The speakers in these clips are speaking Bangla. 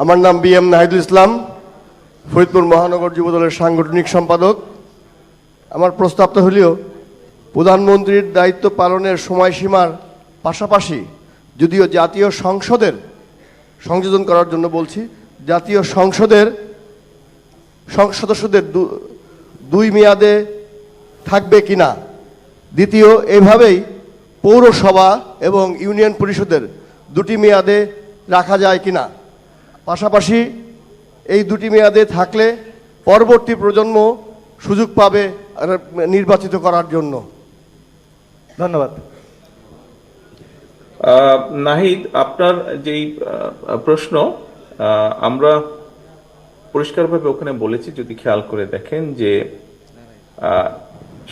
আমার নাম বি এম নাহিদুল ইসলাম, ফরিদপুর মহানগর যুবদলের সাংগঠনিক সম্পাদক। আমার প্রস্তাবটা হলেও, প্রধানমন্ত্রীর দায়িত্ব পালনের সময়সীমার পাশাপাশি যদিও জাতীয় সংসদের সংযোজন করার জন্য বলছি, জাতীয় সংসদের সদস্যদের দুই মেয়াদে থাকবে কি না দ্বিতীয়, এভাবেই পৌরসভা এবং ইউনিয়ন পরিষদের দুটি মেয়াদে রাখা যায় কিনা? পাশাপাশি এই দুটি মেয়াদে থাকলে পরবর্তী প্রজন্ম সুযোগ পাবে নির্বাচিত করার জন্য। ধন্যবাদ। নাহিদ, আপনার যেই প্রশ্ন আমরা পরিষ্কারভাবে ওখানে বলেছি, যদি খেয়াল করে দেখেন যে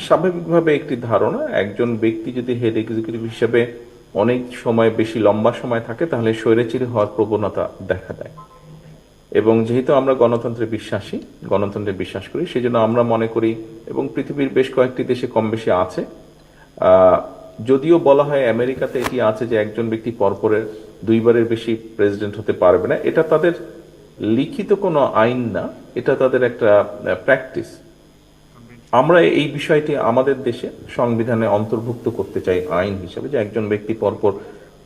স্বাভাবিকভাবে একটি ধারণা, একজন ব্যক্তি যদি হেড এক্সিকিউটিভ হিসেবে অনেক সময় বেশি লম্বা সময় থাকে, তাহলে স্বৈরাচারী হওয়ার প্রবণতা দেখা দেয়। এবং যেহেতু আমরা গণতন্ত্রে বিশ্বাসী, গণতন্ত্রে বিশ্বাস করি, সেজন্য আমরা মনে করি, এবং পৃথিবীর বেশ কয়েকটি দেশে কম বেশি আছে যদিও বলা হয় আমেরিকাতে এটি আছে যে একজন ব্যক্তি পরপরের দুইবারের বেশি প্রেসিডেন্ট হতে পারবে না। এটা তাদের লিখিত কোনো আইন না, এটা তাদের একটা প্র্যাকটিস। আমরা এই বিষয়টি আমাদের দেশে সংবিধানে অন্তর্ভুক্ত করতে চাই আইন হিসেবে যে একজন ব্যক্তি পরপর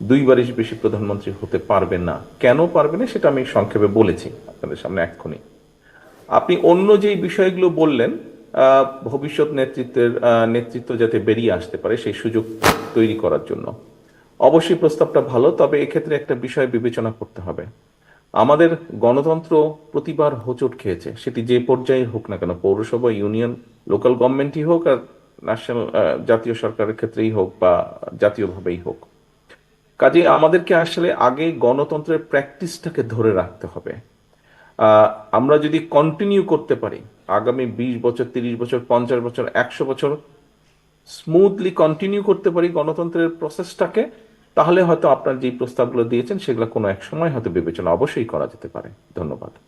দুইবারের বেশি প্রধানমন্ত্রী হতে পারবে না। কেন পারবে না সেটা আমি সংক্ষেপে বলেছি আপনাদের সামনে এক্ষুনি। আপনি অন্য যে বিষয়গুলো বললেন ভবিষ্যৎ নেতৃত্বের নেতৃত্ব যাতে বেরিয়ে আসতে পারে সেই সুযোগ তৈরি করার জন্য। অবশ্যই প্রস্তাবটা ভালো, তবে এক্ষেত্রে একটা বিষয় বিবেচনা করতে হবে। আমাদের গণতন্ত্র প্রতিবার হোঁচট খেয়েছে, সেটি যে পর্যায়ে হোক না কেন, পৌরসভা, ইউনিয়ন লোকাল গভর্নমেন্টই হোক আর ন্যাশনাল জাতীয় সরকারের ক্ষেত্রেই হোক বা জাতীয়ভাবেই হোক। কাজে আমাদেরকে আসলে আগে গণতন্ত্রের প্র্যাকটিসটাকে ধরে রাখতে হবে। আমরা যদি কন্টিনিউ করতে পারি, আগামী বিশ বছর, তিরিশ বছর, পঞ্চাশ বছর, একশো বছর স্মুথলি কন্টিনিউ করতে পারি গণতন্ত্রের প্রসেসটাকে তাহলে হয়তো আপনার যে প্রস্তাবগুলো দিয়েছেন, সেগুলো কোনো এক সময় হয়তো বিবেচনা অবশ্যই করা যেতে পারে। ধন্যবাদ।